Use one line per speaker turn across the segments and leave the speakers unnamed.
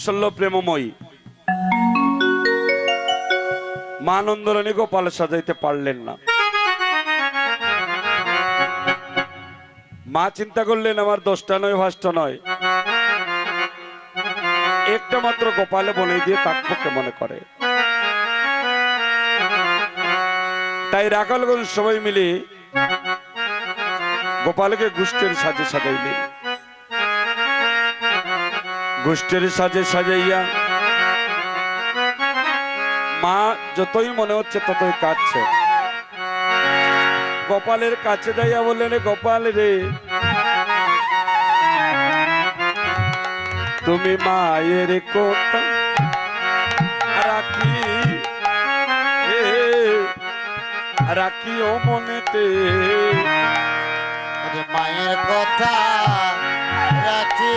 বাৎসল্য প্রেমময়ী। মা নন্দরানী গোপাল সাজাইতে পারলেন না। মা চিন্তা করলেন, আমার দশটা নয়, পাঁচটা নয়। একটা মাত্র গোপালে বলে দিয়ে তাকপকে মনে করে। তাই রাখালগঞ্জ সবাই মিলে গোপালকে গুষ্টের সাজে সাজাইলেন। গোষ্ঠীর সাজে সাজাইয়া। মা যতই মনে হচ্ছে ততই কাঁদছে। গোপালের কাছে যাইয়া বললেন, গোপাল রে, তুমি মায়ের কথা রাখি। রাখিও মনেতে।
মায়ের কথা রাখি।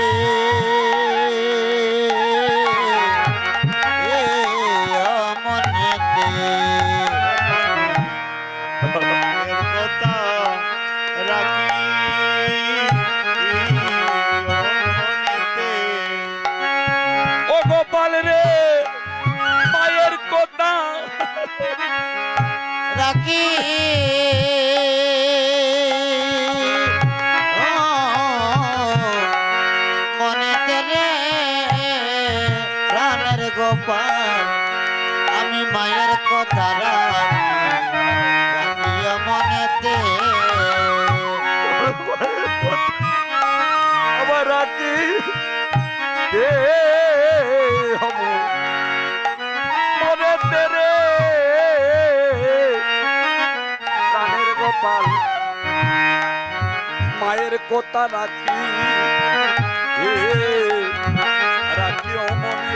মায়ের কথা রাখি
এ, রাখি ও মনে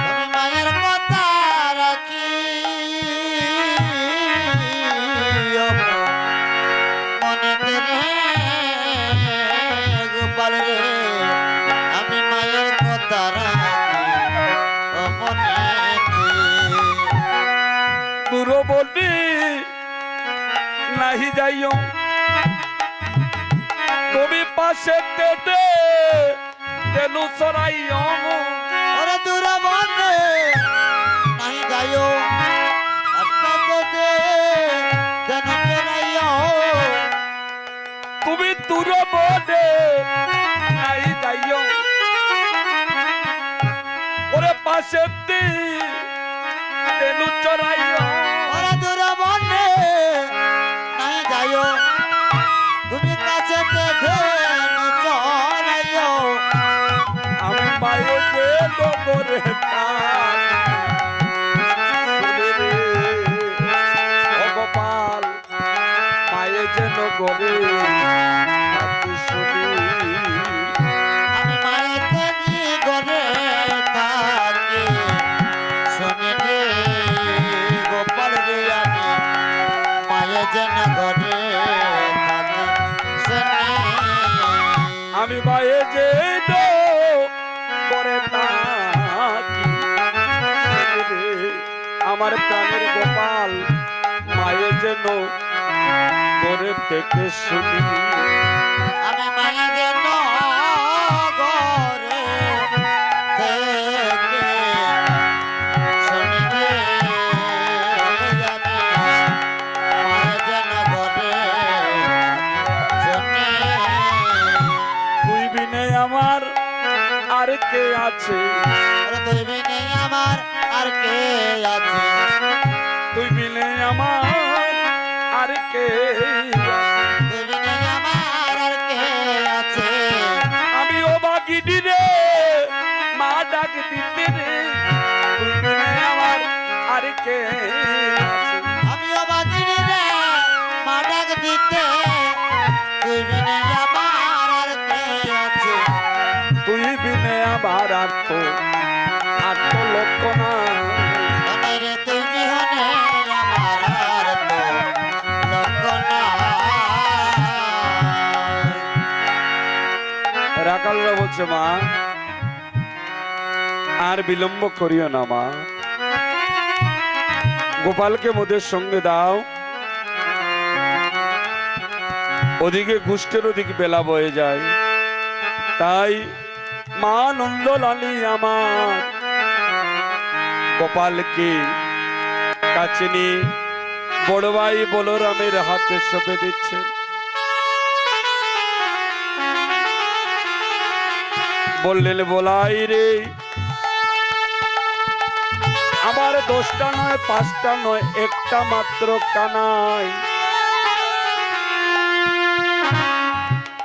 আমি মায়ের কথা রাখি। মনেতে রে গোপাল রে আমি মায়ের কথা রাখি। ও মনেতে
দূরবর্তী নাহি যাইও। পাশে তেতে। তেলু সরাইও
ওরে দূর বন্ধে নাই চড়াইও
তুমি দূরবর্তী নাই যাইও ওরে পাশে তেলু চড়াইও রে
আমি। মায়ের যেন ঘরে
আমি মায়ের যে আমার প্রাণের গোপাল মায়ে যেন করে থেকে শুনি
আমি মায়া যেন
আমার আর কে আছে?
কে আছে
আমি
অবাগিনী রে মা ডাক দিতে তুই বিনে আমার আর কে আছে?
তুই বিনে আমার আর তো আর তো লোক না
রে তুই বিহনে আমার আর তো লোক নাই।
রাকালরা বলছে মা আর বিলম্ব করিও না মা। গোপালকে মোদের সঙ্গে দাও। ওদিকে গুষ্টের ওদিকে বেলা বয়ে যায়। তাই মা নন্দলালী আমার গোপালকে কাছে নিয়ে বড় ভাই বলরামের হাতে সঁপে দিচ্ছেন বললেন, বলাই রে আমার দশটা নয়, পাঁচটা নয়, একটা মাত্র কানাই।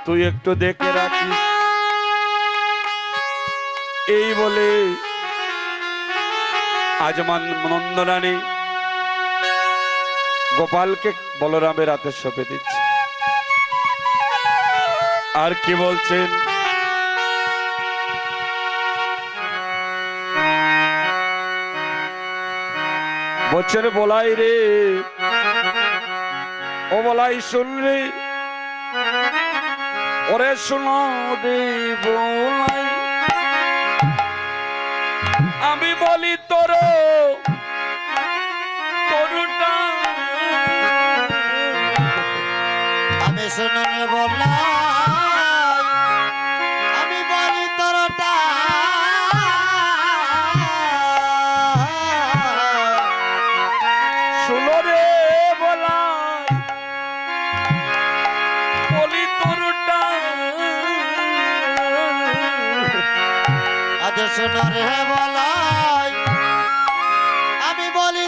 তুই একটু দেখে রাখিস। এই বলে আজমান নন্দরানী গোপালকে বলরামের হাতে সঁপে দিচ্ছে। আর কি বলছেন? বলছেন বলাই রে। ও বলাই শুন রে। ওরে শোনো আমি বলি তোর
আমি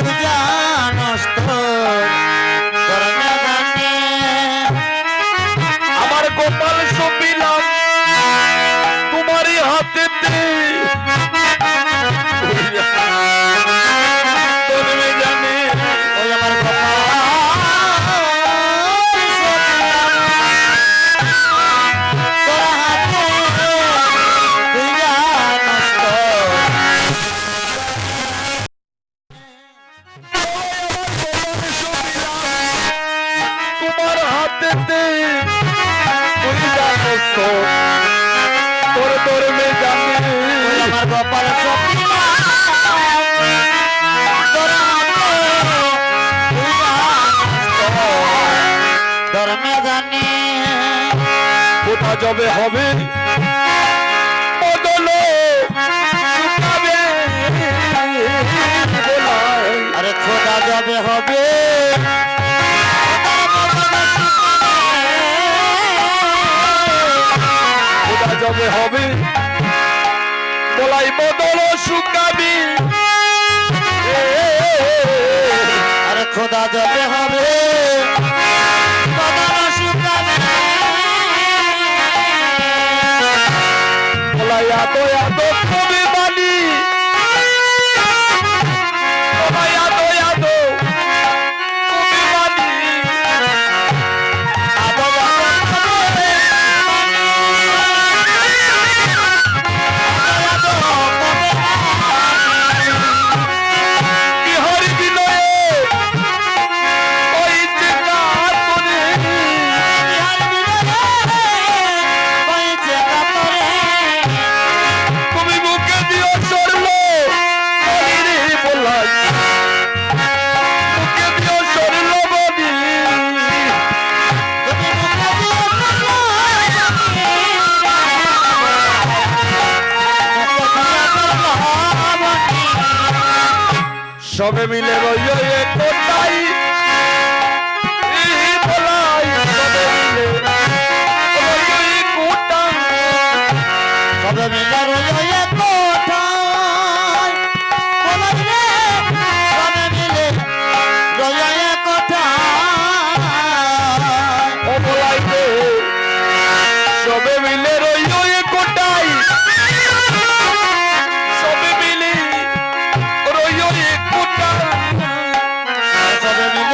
বলাই কবে হবে।
আরে খোদা যাবে, হবে।
খোদা যাবে, হবে। বলাই বদল শুকাবি
আরে খোদা যাবে, হবে।
সবে মিলে রইল Thank you.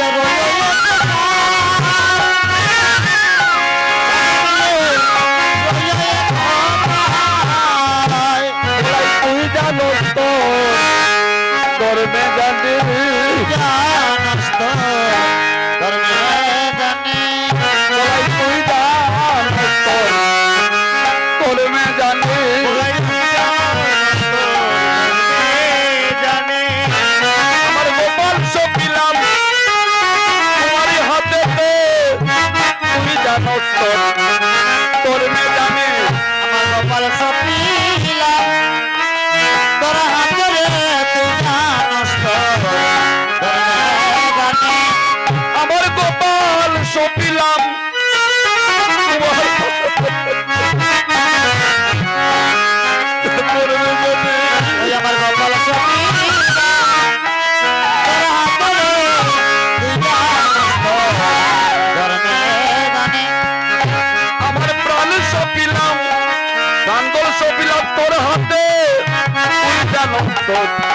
Stop.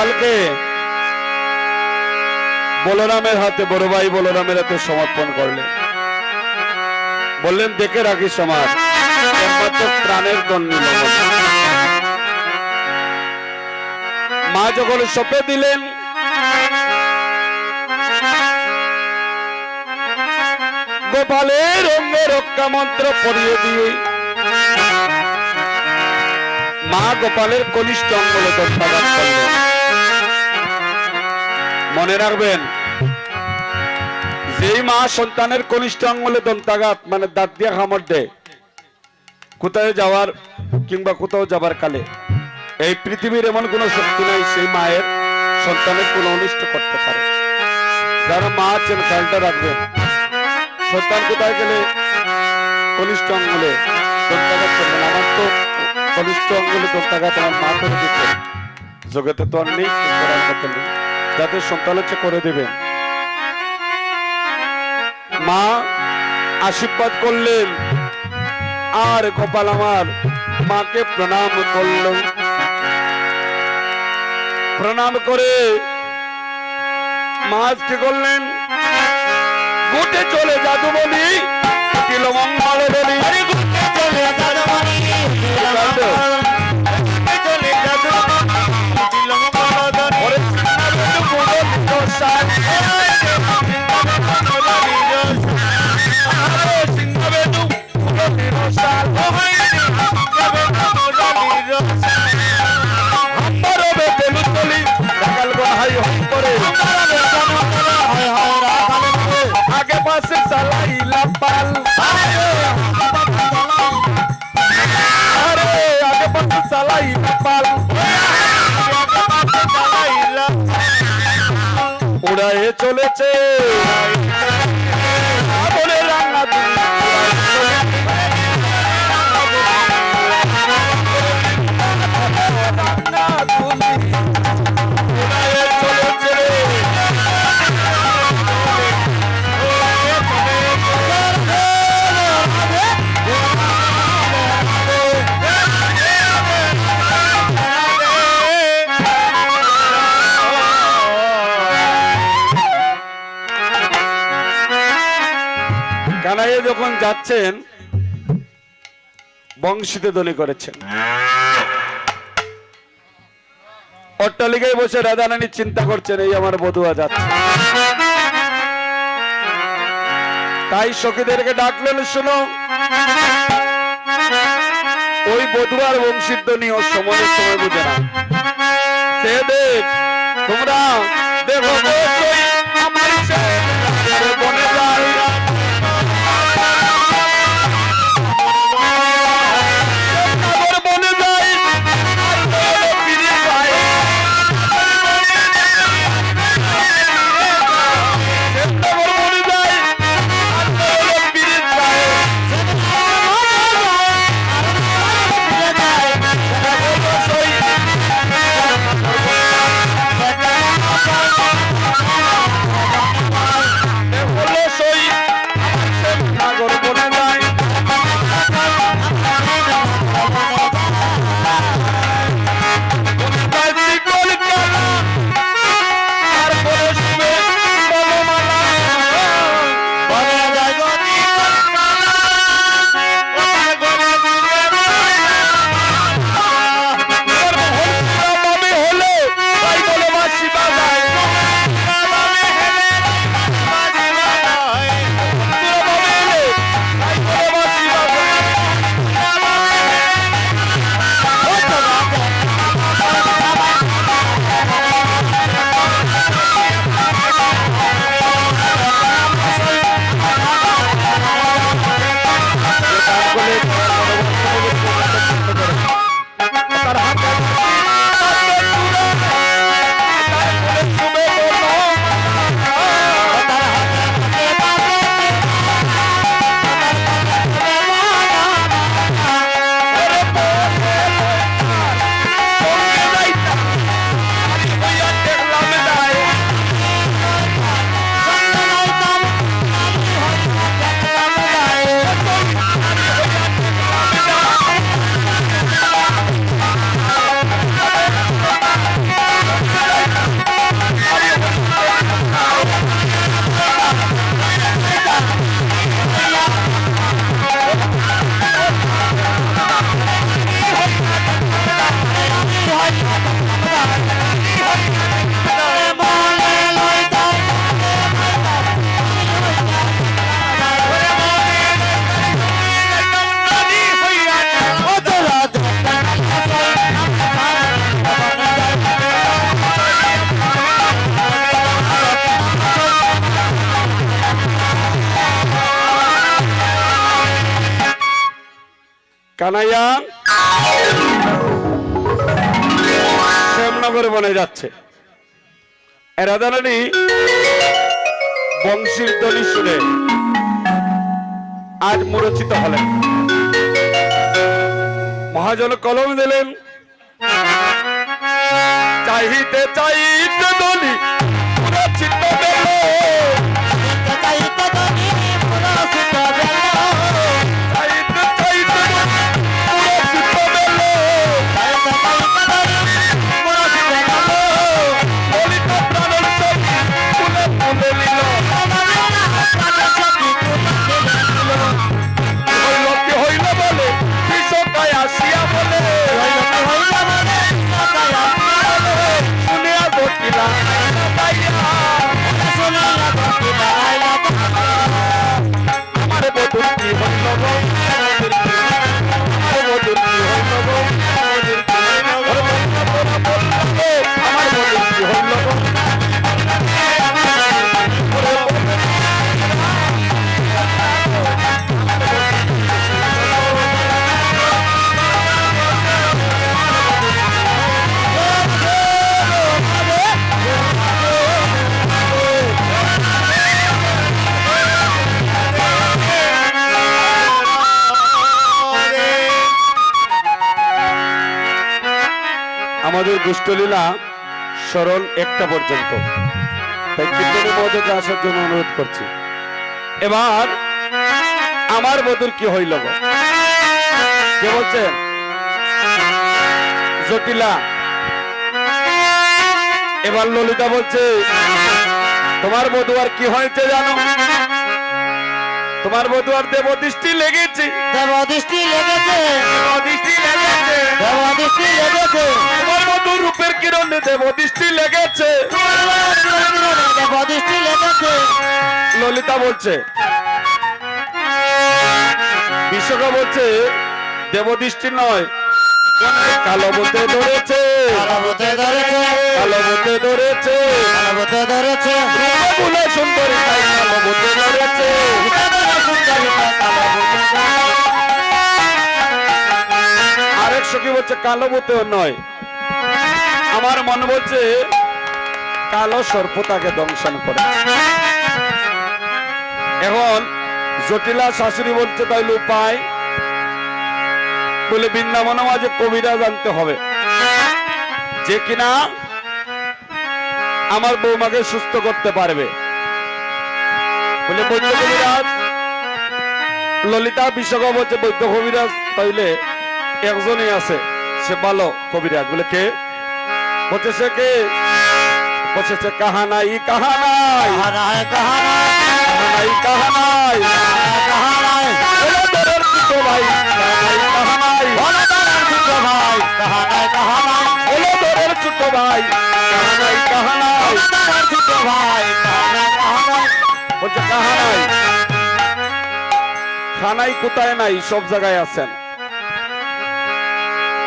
কালকে বলরামের হাতে, বড় ভাই বলরামের হাতে সমর্পণ করলেন। বললেন, দেখে রাখি সমাজ প্রাণের দণ্ডী মা যখন সপে দিলেন, গোপালের অঙ্গে রক্ষা মন্ত্র পড়িয়ে দিয়ে মা গোপালের কনিষ্ঠ অঙ্গলে দত্তাঘাত করলেন। মনে রাখবেন, যেই মা সন্তানের কনিষ্ঠ আঙ্গুলে দন্তাঘাত মানে দাঁত দিয়ে খামড় দেয়, কোথায় যাওয়ার কিংবা কোথাও যাবার কালে, এই পৃথিবীর এমন কোন শক্তি নাই সেই মায়ের সন্তানের কোন অনিষ্ট করতে পারে। যারা মা আছেন, খেয়ালটা রাখবেন, সন্তান কোথায় গেলে কনিষ্ঠ অঙ্গলে দন্তাঘাত করবেন আমার তো কনিষ্ঠ অঙ্গলে দন্তাঘাত আমার মা করে দিত জগতে তো আর নেই যাদের সন্তান হচ্ছে করে দেবেন। মা, আশীর্বাদ করলেন। আর গোপাল আমার মাকে প্রণাম করল। প্রণাম করে মা কি করলেন গুটে চলে জাদু বলি দিল মঙ্গল বলি।
চলে দাদমণি
চলে
উড়ায়ে চলেছে। বলে যখন যাচ্ছেন, বংশীতে দলি করেছেন। অট্টালিকায় বসে রাধারানী চিন্তা করছেন, এই আমার বধুয়া যাচ্ছে। তাই সখীদেরকে ডাকলেন, শুনো, ওই বধুয়ার বংশীধ্বনি ও সময়ের সময় বুঝে না সে দেখ তোমরা দেখো আমার কানাইয়া শ্যামনগর বনে যাচ্ছে। জানানি? বংশীর দলি শুনে আজ মুরচিত হলেন। মহাজন কলম দিলেন চাইতে চাইতে দলি দুষ্টলীলা স্মরণ একটা পর্যন্ত। তাই কীর্তনের মধ্যে আসার জন্য অনুরোধ করছি। এবার আমার বধুর কি হইল কে বলছেন জটিলা। এবার ললিতা বলছে তোমার বধু আর কি হয়েছে জানো? তোমার বধু আর দেবদৃষ্টি লেগেছে।
দেবদৃষ্টি লেগেছে।
দেবদৃষ্টি লেগেছে।
দেবদৃষ্টি লেগেছে।
তোমার বধু রূপের কিরণে দেবদৃষ্টি লেগেছে।
দেবদৃষ্টি লেগেছে।
ললিতা বলছে বিশ্বকা বলছে দেবদৃষ্টি নয় কালো বলতে ধরেছে।
ধরেছে।
কালো বলতে ধরেছে।
কালাবতে ধরেছে।
বলে সুন্দরী তাই কালো বলতে ধরেছে। আরেক সখী বলছে, কালো বলতে নয়। আমার মন বলছে, কালো সর্প তাকে দংশন করে। এখন জটিলা শাশুড়ি বলছে, তাইলে উপায়? বলে, বৃন্দাবন মাঝে কবিরা জানতে হবে। যে কিনা আমার বৌমাকে সুস্থ করতে পারবে। বলে, বৈদ্য কবিরাজ? ললিতা বিশ্বকপ বলছে, বৈদ্য কবিরাজ, তাইলে একজনই আছে সে ভালো কবিরাজ বলে কে? বলছে সে কে? বলছে সে কাহানাই কাহানাই। কাহানাই ভাই। কাহানাই কাহানাই।
ছোট ভাই। কাহানায় কাহানায়
ছোট ভাই। কাহানাই কাহানাই।
বলে দাঁড়ান ছোট ভাই। কাহানায় কাহানায়
বলছে কাহানাই। খানাই কোথায় নাই? সব জায়গায় আছেন।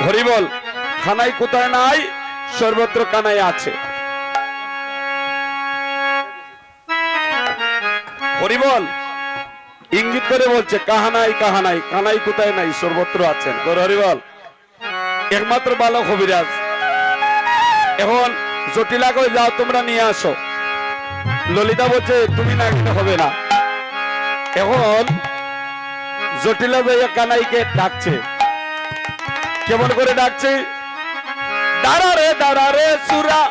হরিবল খানাই কোথায় নাই? সর্বত্র কানাই আছে। হরিবল ইঙ্গিত করে বলছে, কাহানাই কাহানাই, কানাই কোথায় নাই, সর্বত্র আছেন। হরিবল একমাত্র বালক হবিরাজ। এখন জটিলা করে যাও, তোমরা নিয়ে আসো। ললিতা বলছে, তুমি না গেলে হবে না। এখন জটিলা যাইয়া কানাইকে ডাকছে। কেমন করে ডাকছে? দাঁড়া রে দাঁড়া রে, সুরা।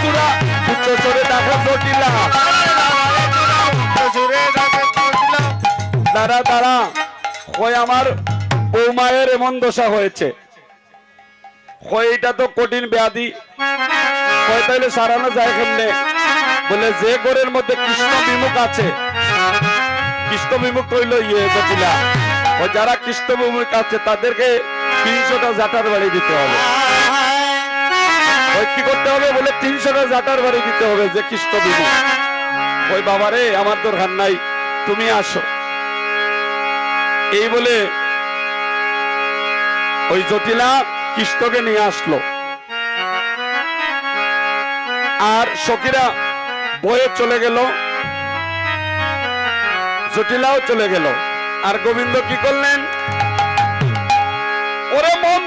সুরা উচ্চ স্বরে ডাকে জটিলা দাঁড়া দাঁড়া এমন হয়েছে। এটা তো কঠিন ব্যাধি। কই তাইলে সারানো যায় কেমনে? বলে যে ঘরের মধ্যে কৃষ্ণ বিমুখ আছে, কৃষ্ণ বিমুখ হইল ইয়ে জটিলা। ও যারা কৃষ্ণ বিমুখ আছে, তাদেরকে তিনশোটা জাটার বাড়ি দিতে হবে। কি করতে হবে বলে তিনশোটা জাটার বাড়ি দিতে হবে যে কৃষ্ণ বিমুখ। ওই বাবারে, আমার দরকার নাই, তুমি আসো। এই বলে ওই জটিলা কৃষ্ণকে নিয়ে আসলো। আর সখীরা বয়ে চলে গেল। জটিলাও চলে গেল। আর গোবিন্দ কি করলেন? ওরে মন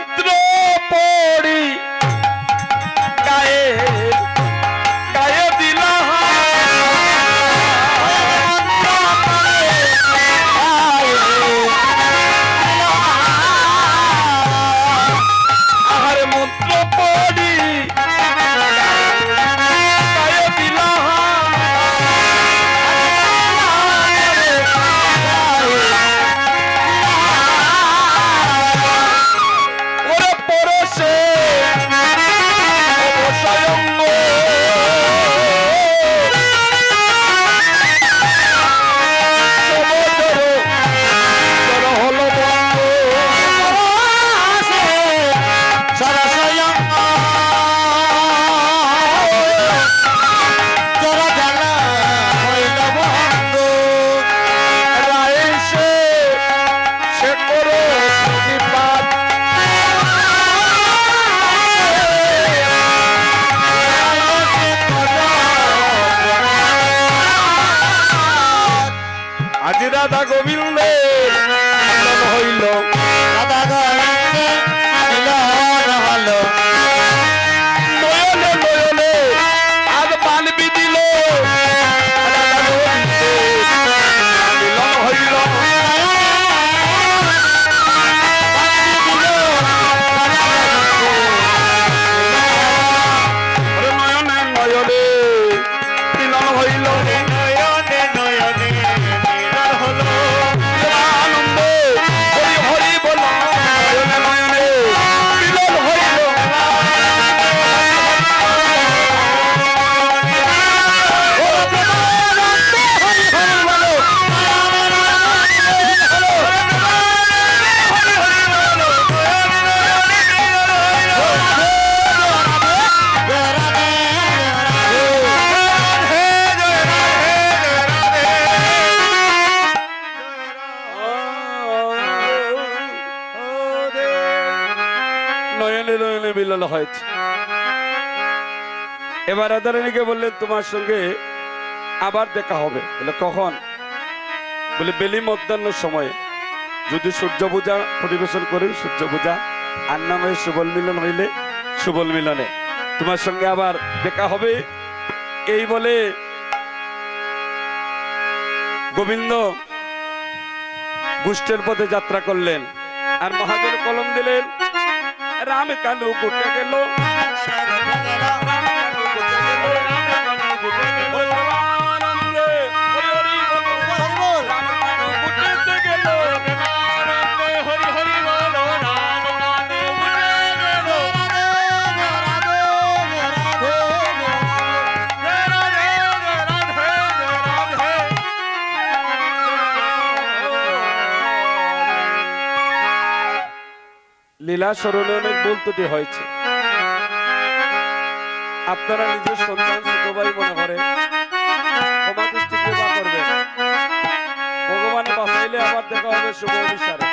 এবার রাধারানীকে বললেন, তোমার সঙ্গে আবার দেখা হবে। বলে, কখন? বলে, বেলি মধ্যাহ্ন সময়ে। যদি সূর্য পূজা পরিবেশন করি, সূর্য পূজা, আর নামে সুবল মিলন হইলে সুবল মিলনে। তোমার সঙ্গে আবার দেখা হবে। এই বলে গোবিন্দ গুষ্টের পথে যাত্রা করলেন আর মহাজন কলম দিলেন, রাম কানু গুটে গেল। লীলা স্মরণে অনেক ভুল হয়েছে। আপনারা নিজের সন্তান ছোট ভাই মনে করে। ক্ষমা দৃষ্টি কৃপা ভগবান বাঁচাইলে আবার দেখা হবে শুভ বিচারে